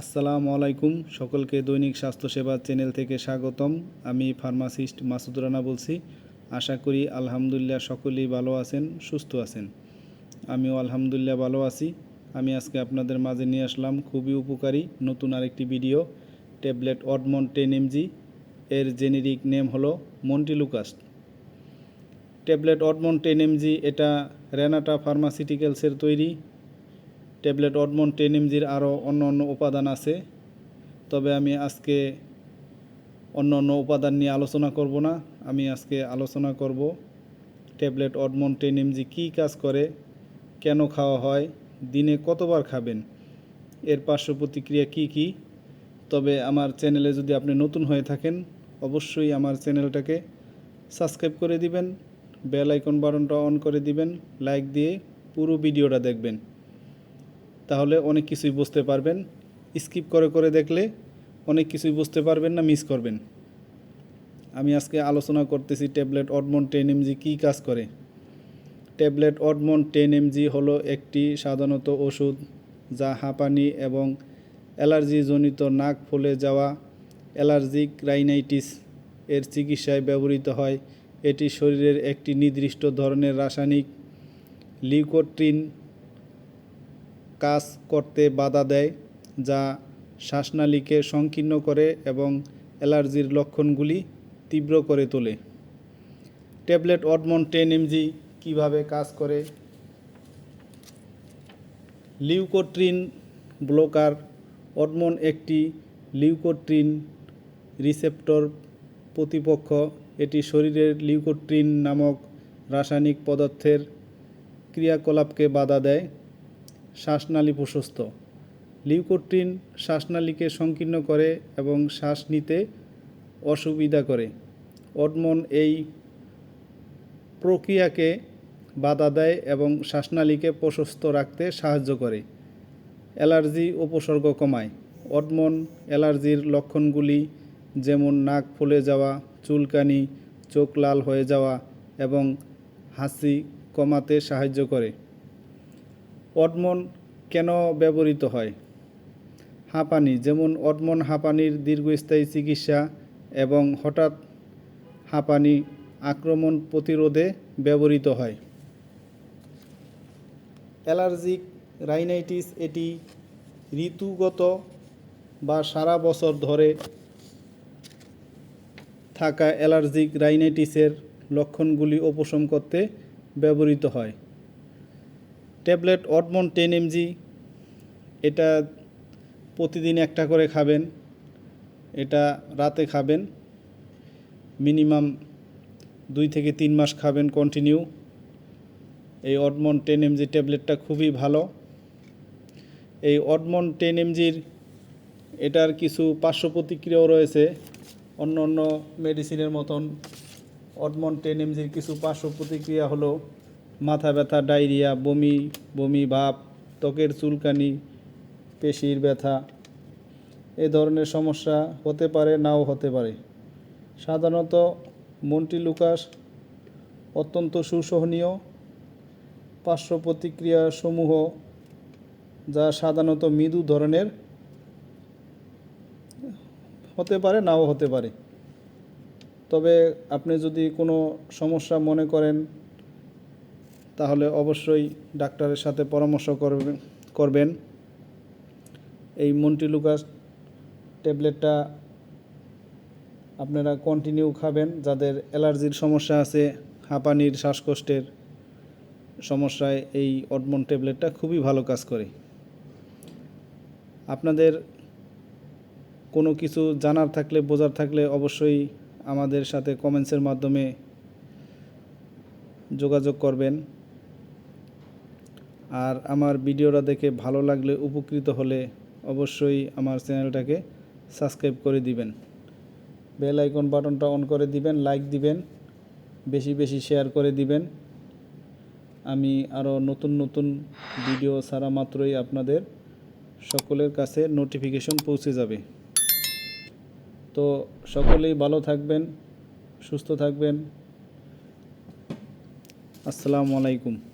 আসসালামু আলাইকুম। সকলকে দৈনিক স্বাস্থ্যসেবা চ্যানেল থেকে স্বাগতম। আমি ফার্মাসিস্ট মাসুদ রানা বলছি। আশা করি আলহামদুলিল্লাহ সকলেই ভালো আছেন, সুস্থ আছেন। আমিও আলহামদুলিল্লাহ ভালো আছি। আমি আজকে আপনাদের মাঝে নিয়ে আসলাম খুবই উপকারী নতুন আরেকটি video. Tablet Odmon ten M. G generic name হলো montelukast tablet Odmon ten M, G Renata ফার্মাসিউটিক্যালসের তৈরি। ট্যাবলেট অডমন টেন এমজির আরও অন্য অন্য উপাদান আছে। তবে আমি আজকে অন্য অন্য উপাদান নিয়ে আলোচনা করব না। আমি আজকে আলোচনা করব tablet Odmon ten M G কাজ করে, কেন খাওয়া হয়, দিনে কতবার খাবেন, এর পার্শ্ব প্রতিক্রিয়া কী কী। তবে আমার চ্যানেলে যদি আপনি নতুন হয়ে থাকেন, অবশ্যই আমার চ্যানেলটাকে সাবস্ক্রাইব করে দিবেন, বেল আইকন বাটনটা অন করে দিবেন, লাইক দিয়ে পুরো ভিডিওটা দেখবেন। তাহলে অনেক কিছুই বুঝতে পারবেন। স্কিপ করে করে দেখলে অনেক কিছুই বুঝতে পারবেন না, মিস করবেন। আমি আজকে আলোচনা করতেছি tablet Odmon ten M G কাজ করে। ট্যাবলেট অডমন টেন এমজি হলো একটি সাধারণত ওষুধ যা হাঁপানি এবং অ্যালার্জিজনিত নাক ফুলে যাওয়া অ্যালার্জিক রাইনাইটিস এর চিকিৎসায় ব্যবহৃত হয়। এটি শরীরের একটি নির্দিষ্ট ধরনের রাসায়নিক লিউকোট্রিন কাজ করতে বাধা দেয়, যা শ্বাসনালীকে সংকীর্ণ করে এবং অ্যালার্জির লক্ষণগুলি তীব্র করে তোলে। ট্যাবলেট অডমন টেন এমজি কীভাবে কাজ করে? লিউকোট্রিন ব্লকার অডমন একটি লিউকোট্রিন রিসেপ্টর প্রতিপক্ষ। এটি শরীরের লিউকোট্রিন নামক রাসায়নিক পদার্থের ক্রিয়াকলাপকে বাধা দেয়। শ্বাসনালী প্রশস্ত। লিউকোট্রিন শ্বাসনালীকে সংকীর্ণ করে এবং শ্বাস নিতে অসুবিধা করে। অডমন এই প্রক্রিয়াকে বাধা দেয় এবং শ্বাসনালীকে প্রশস্ত রাখতে সাহায্য করে। অ্যালার্জি উপসর্গ কমায়। অডমন অ্যালার্জির লক্ষণগুলি যেমন নাক ফুলে যাওয়া, চুলকানি, চোখ লাল হয়ে যাওয়া এবং হাসি কমাতে সাহায্য করে। অডমন কেন ব্যবহৃত হয়? হাঁপানি, যেমন অডমন হাঁপানির দীর্ঘস্থায়ী চিকিৎসা এবং হঠাৎ হাঁপানি আক্রমণ প্রতিরোধে ব্যবহৃত হয়। অ্যালার্জিক রাইনাইটিস এটি ঋতুগত বা সারা বছর ধরে থাকা অ্যালার্জিক রাইনাইটিসের লক্ষণগুলি উপশম করতে ব্যবহৃত হয়। ট্যাবলেট অডমন টেন এমজি, এটা প্রতিদিন একটা করে খাবেন, এটা রাতে খাবেন, মিনিমাম দুই থেকে তিন মাস খাবেন কন্টিনিউ এই অডমন টেন এমজি ট্যাবলেটটা খুবই ভালো। এই অডমন টেন এমজির এটার কিছু পার্শ্ব প্রতিক্রিয়াও রয়েছে অন্য অন্য মেডিসিনের মতন। অডমন টেন এমজির কিছু পার্শ্ব প্রতিক্রিয়া হলো মাথা ব্যথা, ডায়রিয়া, বমি বমি, ভাব, ত্বকের চুলকানি, পেশির ব্যথা, এ ধরনের সমস্যা হতে পারে, নাও হতে পারে। সাধারণত মন্টিলুকাস অত্যন্ত সুসহনীয় পার্শ্ব প্রতিক্রিয়াসমূহ যা সাধারণত মৃদু ধরনের হতে পারে, নাও হতে পারে। তবে আপনি যদি কোনো সমস্যা মনে করেন তাহলে অবশ্যই ডাক্তারের সাথে পরামর্শ করবেন করবেন। এই মন্টিলুকাস ট্যাবলেটটা আপনারা কন্টিনিউ খাবেন। যাদের অ্যালার্জির সমস্যা আছে, হাঁপানির, শ্বাসকষ্টের সমস্যায় এই অডমন ট্যাবলেটটা খুবই ভালো কাজ করে। আপনাদের কোনো কিছু জানার থাকলে, বোঝার থাকলে অবশ্যই আমাদের সাথে কমেন্টসের মাধ্যমে যোগাযোগ করবেন। আর আমার ভিডিওটা দেখে ভালো লাগলে, উপকৃত হলে অবশ্যই আমার চ্যানেলটাকে সাবস্ক্রাইব করে দিবেন। বেল আইকন বাটনটা অন করে দিবেন, লাইক দিবেন, বেশি বেশি শেয়ার করে দিবেন। আমি আরও নতুন নতুন ভিডিও ছাড়া মাত্রই আপনাদের সকলের কাছে নোটিফিকেশন পৌঁছে যাবে। তো সকলেই ভালো থাকবেন, সুস্থ থাকবেন। আসসালামু আলাইকুম।